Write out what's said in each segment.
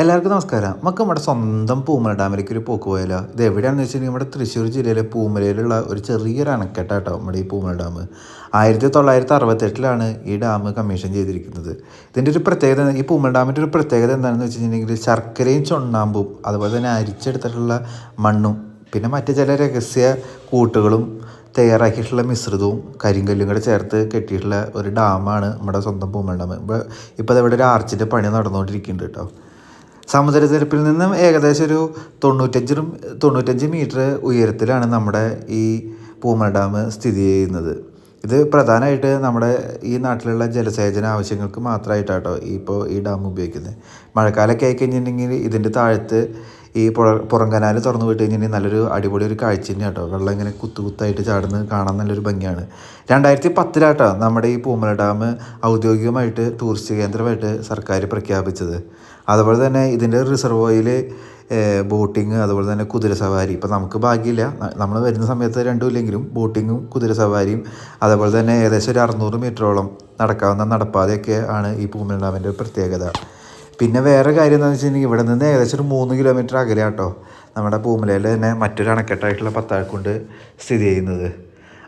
എല്ലാവർക്കും നമസ്കാരം. നമുക്ക് നമ്മുടെ സ്വന്തം പൂമല ഡാമിലേക്ക് ഒരു പോക്ക് പോയാലോ? ഇത് എവിടെയാണെന്ന് വെച്ചിട്ടുണ്ടെങ്കിൽ നമ്മുടെ തൃശ്ശൂർ ജില്ലയിലെ പൂമലയിലുള്ള ഒരു ചെറിയൊരു അണക്കെട്ടാട്ടോ നമ്മുടെ ഈ പൂമല ഡാം. ആയിരത്തി തൊള്ളായിരത്തി അറുപത്തെട്ടിലാണ് ഈ ഡാം കമ്മീഷൻ ചെയ്തിരിക്കുന്നത്. ഇതിന്റെ ഒരു പ്രത്യേകത ഈ പൂമല ഡാമിന്റെ ഒരു പ്രത്യേകത എന്താണെന്ന് വെച്ചിട്ടുണ്ടെങ്കിൽ ശർക്കരയും ചുണ്ണാമ്പും അതുപോലെ തന്നെ അരിച്ചെടുത്തിട്ടുള്ള മണ്ണും പിന്നെ മറ്റു ചില രഹസ്യ കൂട്ടുകളും തയ്യാറാക്കിയിട്ടുള്ള മിശ്രിതവും കരിങ്കല്ലും കൂടെ ചേർത്ത് കെട്ടിയിട്ടുള്ള ഒരു ഡാമാണ് നമ്മുടെ സ്വന്തം പൂമൽ ഡാം. ഇപ്പോൾ ഇപ്പോൾ അതവിടെ ഒരു ആർച്ചിന്റെ പണി നടന്നുകൊണ്ടിരിക്കുന്നുണ്ട് കേട്ടോ. സമുദ്രനിരപ്പിൽ നിന്നും ഏകദേശം ഒരു തൊണ്ണൂറ്റഞ്ചിനും തൊണ്ണൂറ്റഞ്ച് മീറ്റർ ഉയരത്തിലാണ് നമ്മുടെ ഈ പൂമല ഡാം സ്ഥിതി ചെയ്യുന്നത്. ഇത് പ്രധാനമായിട്ട് നമ്മുടെ ഈ നാട്ടിലുള്ള ജലസേചന ആവശ്യങ്ങൾക്ക് മാത്രമായിട്ടാട്ടോ ഇപ്പോൾ ഈ ഡാം ഉപയോഗിക്കുന്നത്. മഴക്കാലമൊക്കെ ആയി കഴിഞ്ഞിട്ടുണ്ടെങ്കിൽ ഇതിന്റെ താഴത്ത് ഈ പുഴ പുറം കനാൽ തുറന്നു വിട്ട് കഴിഞ്ഞിട്ടുണ്ടെങ്കിൽ നല്ലൊരു അടിപൊളി ഒരു കാഴ്ച തന്നെയാണ് കേട്ടോ വെള്ളം ഇങ്ങനെ കുത്തു കുത്തായിട്ട് ചാടുന്നത് കാണാൻ നല്ലൊരു ഭംഗിയാണ്. രണ്ടായിരത്തി പത്തിലാട്ടോ നമ്മുടെ ഈ പൂമല ഡാം ഔദ്യോഗികമായിട്ട് ടൂറിസ്റ്റ് കേന്ദ്രമായിട്ട് സർക്കാർ പ്രഖ്യാപിച്ചത്. അതുപോലെ തന്നെ ഇതിന്റെ റിസർവോയിൽ ബോട്ടിങ് അതുപോലെ തന്നെ കുതിര സവാരി. ഇപ്പം നമുക്ക് ഭാഗ്യമില്ല. നമ്മൾ വരുന്ന സമയത്ത് രണ്ടും ഇല്ലെങ്കിലും ബോട്ടിങ്ങും കുതിര സവാരിയും അതുപോലെ തന്നെ ഏകദേശം ഒരു അറുന്നൂറ് മീറ്ററോളം നടക്കാവുന്ന നടപ്പാതയൊക്കെ ആണ് ഈ പൂമല ഡാമിന്റെ പ്രത്യേകത. പിന്നെ വേറെ കാര്യം എന്താണെന്ന് വെച്ചിട്ടുണ്ടെങ്കിൽ ഇവിടെ നിന്ന് ഏകദേശം ഒരു മൂന്ന് കിലോമീറ്റർ അകലെ കേട്ടോ നമ്മുടെ പൂമലയിൽ തന്നെ മറ്റൊരു അണക്കെട്ടായിട്ടുള്ള പത്താഴക്കുണ്ട് സ്ഥിതി ചെയ്യുന്നത്.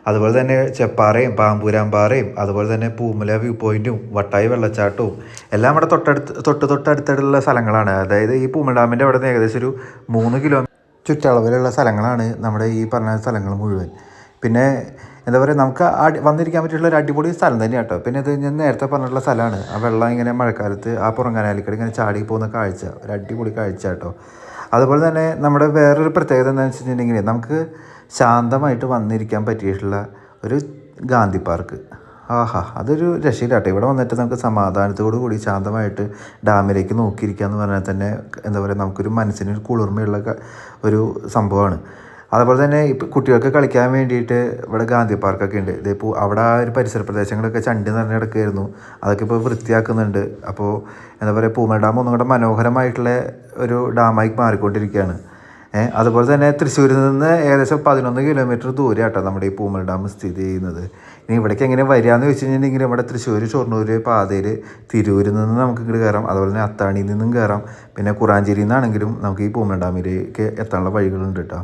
അതുപോലെ തന്നെ ചെപ്പാറയും പാമ്പൂരാമ്പാറയും അതുപോലെ തന്നെ പൂമല വ്യൂ പോയിന്റും വട്ടായി വെള്ളച്ചാട്ടവും എല്ലാം ഇവിടെ തൊട്ടടുത്ത് തൊട്ട് തൊട്ടടുത്തുള്ള സ്ഥലങ്ങളാണ്. അതായത് ഈ പൂമല ഡാമിന്റെ അവിടെ നിന്ന് ഏകദേശം ഒരു മൂന്ന് കിലോമീറ്റർ ചുറ്റളവിലുള്ള സ്ഥലങ്ങളാണ് നമ്മുടെ ഈ പറഞ്ഞ സ്ഥലങ്ങൾ മുഴുവൻ. പിന്നെ എന്താ പറയുക നമുക്ക് വന്നിരിക്കാൻ പറ്റിയിട്ടുള്ള ഒരു അടിപൊളി സ്ഥലം തന്നെയാണ് കേട്ടോ. പിന്നെ ഇത് ഞാൻ നേരത്തെ പറഞ്ഞിട്ടുള്ള സ്ഥലമാണ്. ആ വെള്ളം ഇങ്ങനെ മഴക്കാലത്ത് ആ പുറം കനാലിക്കടി ഇങ്ങനെ ചാടി പോകുന്ന കാഴ്ച. ഒരു അടിപൊളി കാഴ്ച കേട്ടോ. അതുപോലെ തന്നെ നമ്മുടെ വേറൊരു പ്രത്യേകത എന്താണെന്ന് വെച്ചിട്ടുണ്ടെങ്കിൽ നമുക്ക് ശാന്തമായിട്ട് വന്നിരിക്കാൻ പറ്റിയിട്ടുള്ള ഒരു ഗാന്ധി പാർക്ക്. ആഹാ അതൊരു രക്ഷയിലാട്ടെ ഇവിടെ വന്നിട്ട് നമുക്ക് സമാധാനത്തോടു കൂടി ശാന്തമായിട്ട് ഡാമിലേക്ക് നോക്കിയിരിക്കുക എന്ന് പറഞ്ഞാൽ തന്നെ എന്താ പറയുക നമുക്കൊരു മനസ്സിനൊരു കുളിർമയുള്ള ഒരു സംഭവമാണ്. അതുപോലെ തന്നെ ഇപ്പം കുട്ടികൾക്ക് കളിക്കാൻ വേണ്ടിയിട്ട് ഇവിടെ ഗാന്ധി പാർക്കൊക്കെ ഉണ്ട്. ഇതിപ്പോൾ അവിടെ ആ ഒരു പരിസര പ്രദേശങ്ങളൊക്കെ ചണ്ടി നിറഞ്ഞ് കിടക്കുകയായിരുന്നു. അതൊക്കെ ഇപ്പോൾ വൃത്തിയാക്കുന്നുണ്ട്. അപ്പോൾ എന്താ പറയുക പൂമൽ ഡാം ഒന്നും കൂടെ മനോഹരമായിട്ടുള്ള ഒരു ഡാമായി മാറിക്കൊണ്ടിരിക്കുകയാണ്. അതുപോലെ തന്നെ തൃശ്ശൂരിൽ നിന്ന് ഏകദേശം പതിനൊന്ന് കിലോമീറ്റർ ദൂരെ ആട്ടോ നമ്മുടെ ഈ പൂമൽ ഡാം സ്ഥിതി ചെയ്യുന്നത്. ഇനി ഇവിടേക്ക് എങ്ങനെ വരികയെന്ന് വെച്ച് കഴിഞ്ഞിട്ടുണ്ടെങ്കിൽ ഇവിടെ തൃശ്ശൂർ ഷൊർണൂർ പാതയിൽ തിരൂരിൽ നിന്ന് നമുക്ക് ഇങ്ങോട്ട് കയറാം അതുപോലെ തന്നെ അത്താണിയിൽ നിന്നും കയറാം പിന്നെ കുറാഞ്ചേരിയിൽ നിന്നാണെങ്കിലും നമുക്ക് ഈ പൂമൽ ഡാമിലേക്ക് എത്താനുള്ള വഴികളുണ്ട് കേട്ടോ.